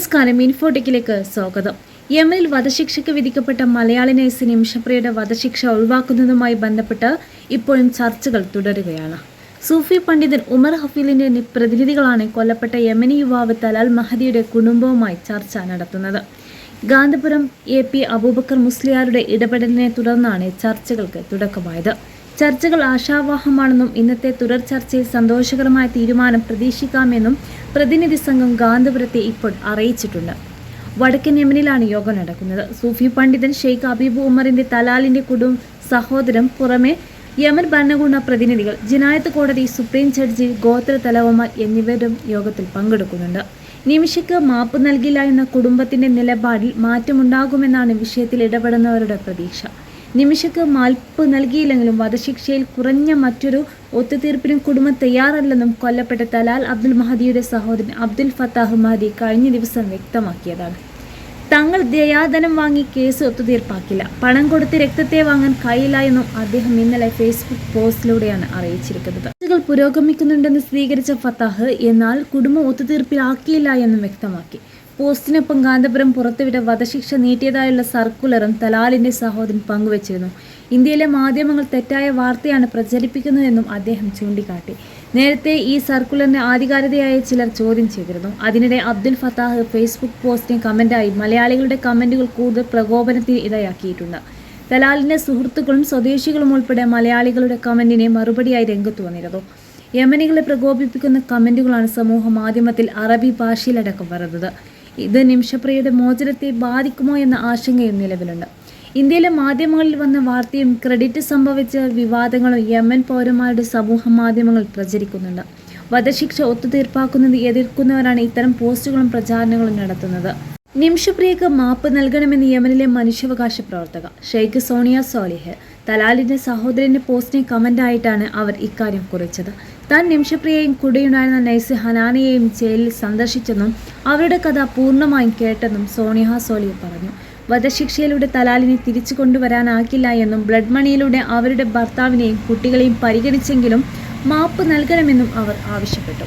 നമസ്കാരം ഇൻഫോടെക്കിലേക്ക് സ്വാഗതം. യമനിൽ വധശിക്ഷയ്ക്ക് വിധിക്കപ്പെട്ട മലയാളി നഴ്സ് നിമിഷപ്രിയയുടെ വധശിക്ഷ ഒഴിവാക്കുന്നതുമായി ബന്ധപ്പെട്ട് ഇപ്പോഴും ചർച്ചകൾ തുടരുകയാണ്. സൂഫി പണ്ഡിതൻ ഉമർ ഹഫീലിന്റെ നി- പ്രതിനിധികളാണ് കൊല്ലപ്പെട്ട യമനി യുവാവ് തലാൽ മഹദിയുടെ കുടുംബവുമായി ചർച്ച നടത്തുന്നത്. ഗാന്ധിപുരം എ പി അബൂബക്കർ മുസ്ലിയാരുടെ ഇടപെടലിനെ തുടർന്നാണ് ചർച്ചകൾക്ക് തുടക്കമായത്. ചർച്ചകൾ ആശാവാഹമാണെന്നും ഇന്നത്തെ തുടർ ചർച്ചയിൽ സന്തോഷകരമായ തീരുമാനം പ്രതീക്ഷിക്കാമെന്നും പ്രതിനിധി സംഘം ഗാന്ധപുരത്തെ ഇപ്പോൾ അറിയിച്ചിട്ടുണ്ട്. വടക്കൻ യമനിലാണ് യോഗം നടക്കുന്നത്. സൂഫി പണ്ഡിതൻ ഷെയ്ഖ് അബീബ് ഉമറിന്റെ തലാലിന്റെ കുടും സഹോദരൻ പുറമെ യമൻ ഭരണകൂട പ്രതിനിധികൾ ജിനായത്ത് കോടതി സുപ്രീം ജഡ്ജി ഗോത്ര തലവന്മാർ എന്നിവരും യോഗത്തിൽ പങ്കെടുക്കുന്നുണ്ട്. നിമിഷയ്ക്ക് മാപ്പ് നൽകില്ല എന്ന കുടുംബത്തിന്റെ നിലപാടിൽ മാറ്റമുണ്ടാകുമെന്നാണ് വിഷയത്തിൽ ഇടപെടുന്നവരുടെ പ്രതീക്ഷ. നിമിഷയ്ക്ക് മാൽപ്പ് നൽകിയില്ലെങ്കിലും വധശിക്ഷയിൽ കുറഞ്ഞ മറ്റൊരു ഒത്തുതീർപ്പിനും കുടുംബം തയ്യാറല്ലെന്നും കൊല്ലപ്പെട്ട തലാൽ അബ്ദുൽ മഹദിയുടെ സഹോദരൻ അബ്ദുൽ ഫത്താഹ് മഹദി കഴിഞ്ഞ ദിവസം വ്യക്തമാക്കിയതാണ്. തങ്ങൾ ദയാധനം വാങ്ങി കേസ് ഒത്തുതീർപ്പാക്കില്ല. പണം കൊടുത്ത് രക്തത്തെ വാങ്ങാൻ കഴിയില്ല അദ്ദേഹം ഇന്നലെ ഫേസ്ബുക്ക് പോസ്റ്റിലൂടെയാണ് അറിയിച്ചിരിക്കുന്നത്. കേസുകൾ പുരോഗമിക്കുന്നുണ്ടെന്ന് സ്ഥിരീകരിച്ച ഫത്താഹ് എന്നാൽ കുടുംബം ഒത്തുതീർപ്പിലാക്കിയില്ല എന്നും വ്യക്തമാക്കി. പോസ്റ്റിനൊപ്പം കാന്തപുരം പുറത്തുവിട്ട വധശിക്ഷ നീട്ടിയതായുള്ള സർക്കുലറും തലാലിന്റെ സഹോദരൻ പങ്കുവച്ചിരുന്നു. ഇന്ത്യയിലെ മാധ്യമങ്ങൾ തെറ്റായ വാർത്തയാണ് പ്രചരിപ്പിക്കുന്നതെന്നും അദ്ദേഹം ചൂണ്ടിക്കാട്ടി. നേരത്തെ ഈ സർക്കുലറിന്റെ ആധികാരികതയായ ചിലർ ചോദ്യം ചെയ്തിരുന്നു. അതിനിടെ അബ്ദുൽ ഫത്താഹ് ഫേസ്ബുക്ക് പോസ്റ്റിന് കമന്റായി മലയാളികളുടെ കമന്റുകൾ കൂടുതൽ പ്രകോപനത്തിന് ഇടയാക്കിയിട്ടുണ്ട്. തലാലിന്റെ സുഹൃത്തുക്കളും സ്വദേശികളും ഉൾപ്പെടെ മലയാളികളുടെ കമന്റിനെ മറുപടിയായി രംഗത്ത് വന്നിരുന്നു. യമനികളെ പ്രകോപിപ്പിക്കുന്ന കമന്റുകളാണ് സമൂഹ മാധ്യമത്തിൽ അറബി ഭാഷയിലടക്കം വരുന്നത്. ഇത് നിമിഷപ്രിയയുടെ മോചനത്തെ ബാധിക്കുമോ എന്ന ആശങ്കയും നിലവിലുണ്ട്. ഇന്ത്യയിലെ മാധ്യമങ്ങളിൽ വന്ന വാർത്തയും ക്രെഡിറ്റ് സംഭവിച്ച വിവാദങ്ങളും യമൻ പൗരന്മാരുടെ സമൂഹ മാധ്യമങ്ങൾ പ്രചരിക്കുന്നുണ്ട്. വധശിക്ഷ ഒത്തുതീർപ്പാക്കുന്നത് എതിർക്കുന്നവരാണ് ഇത്തരം പോസ്റ്റുകളും പ്രചാരണങ്ങളും നടത്തുന്നത്. നിമിഷപ്രിയക്ക് മാപ്പ് നൽകണമെന്ന് യമനിലെ മനുഷ്യാവകാശ പ്രവർത്തക ഷെയ്ഖ് സോണിയ സോലിഹ് തലാലിന്റെ സഹോദരന്റെ പോസ്റ്റിനെ കമന്റായിട്ടാണ് അവർ ഇക്കാര്യം കുറിച്ചത്. താൻ നിമിഷപ്രിയയും കൂടെയുണ്ടായിരുന്ന നൈസ് ഹനാനയെയും ജയിലിൽ സന്ദർശിച്ചെന്നും അവരുടെ കഥ പൂർണമായും കേട്ടെന്നും സോണിയ സോലിഹ് പറഞ്ഞു. വധശിക്ഷയിലൂടെ തലാലിനെ തിരിച്ചു കൊണ്ടുവരാനാകില്ല എന്നും ബ്ലഡ് മണിയിലൂടെ അവരുടെ ഭർത്താവിനെയും കുട്ടികളെയും പരിഗണിച്ചെങ്കിലും മാപ്പ് നൽകണമെന്നും അവർ ആവശ്യപ്പെട്ടു.